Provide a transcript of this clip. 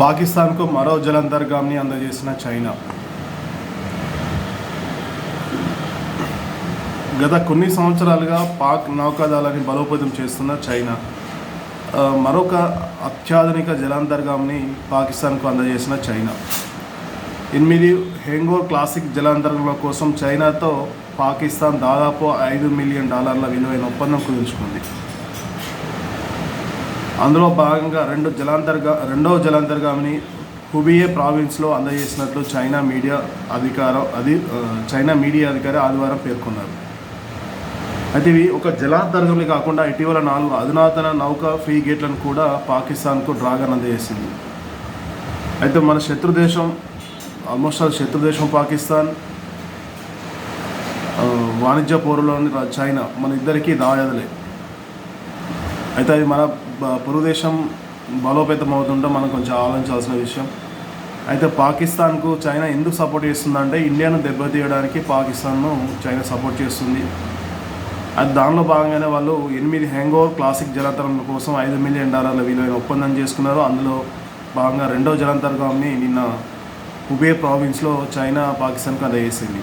పాకిస్తాన్కు మరో జలంతర్గామిని అందజేసిన చైనా. గత కొన్ని సంవత్సరాలుగా పాక్ నౌకాదళాన్ని బలోపేతం చేస్తున్న చైనా మరొక అత్యాధునిక జలాంతర్గామిని పాకిస్తాన్కు అందజేసిన చైనా. ఎనిమిది హెంగోర్ క్లాసిక్ జలాంతర్గముల కోసం చైనాతో పాకిస్తాన్ దాదాపు ఐదు మిలియన్ డాలర్ల విలువైన ఒప్పందం కుదుర్చుకుంది. అందులో భాగంగా రెండు జలాంతర్గా రెండవ జలాంతర్గామిని హుబియే ప్రావిన్స్లో అందజేసినట్లు చైనా మీడియా అధికారం అది చైనా మీడియా అధికారి ఆదివారం పేర్కొన్నారు. అయితే ఇవి ఒక జలాంతర్గంలో కాకుండా ఇటీవల నాలుగు అధునాతన నౌక ఫ్రీ గేట్లను కూడా పాకిస్తాన్కు డ్రాగన్ అందజేసింది. అయితే మన శత్రు దేశం ఆల్మోస్ట్ ఆల్ శత్రు దేశం పాకిస్తాన్ వాణిజ్య పోరులోని చైనా మన ఇద్దరికీ దాయాదులే అయితే అది మన పురుదేశం బలోపేతం అవుతుంటే మనం కొంచెం ఆలోచించాల్సిన విషయం. అయితే పాకిస్తాన్కు చైనా ఎందుకు సపోర్ట్ చేస్తుందంటే ఇండియాను దెబ్బతీయడానికి పాకిస్తాన్ను చైనా సపోర్ట్ చేస్తుంది. అది దానిలో భాగంగానే వాళ్ళు ఎనిమిది హ్యాంగోవర్ క్లాసిక్ జలాంతరం కోసం ఐదు మిలియన్ డాలర్ల విలువైన ఒప్పందం చేసుకున్నారు. అందులో భాగంగా రెండో జలాంతర్గాన్ని నిన్న హుబే ప్రావిన్స్లో చైనా పాకిస్తాన్కు అందజేసింది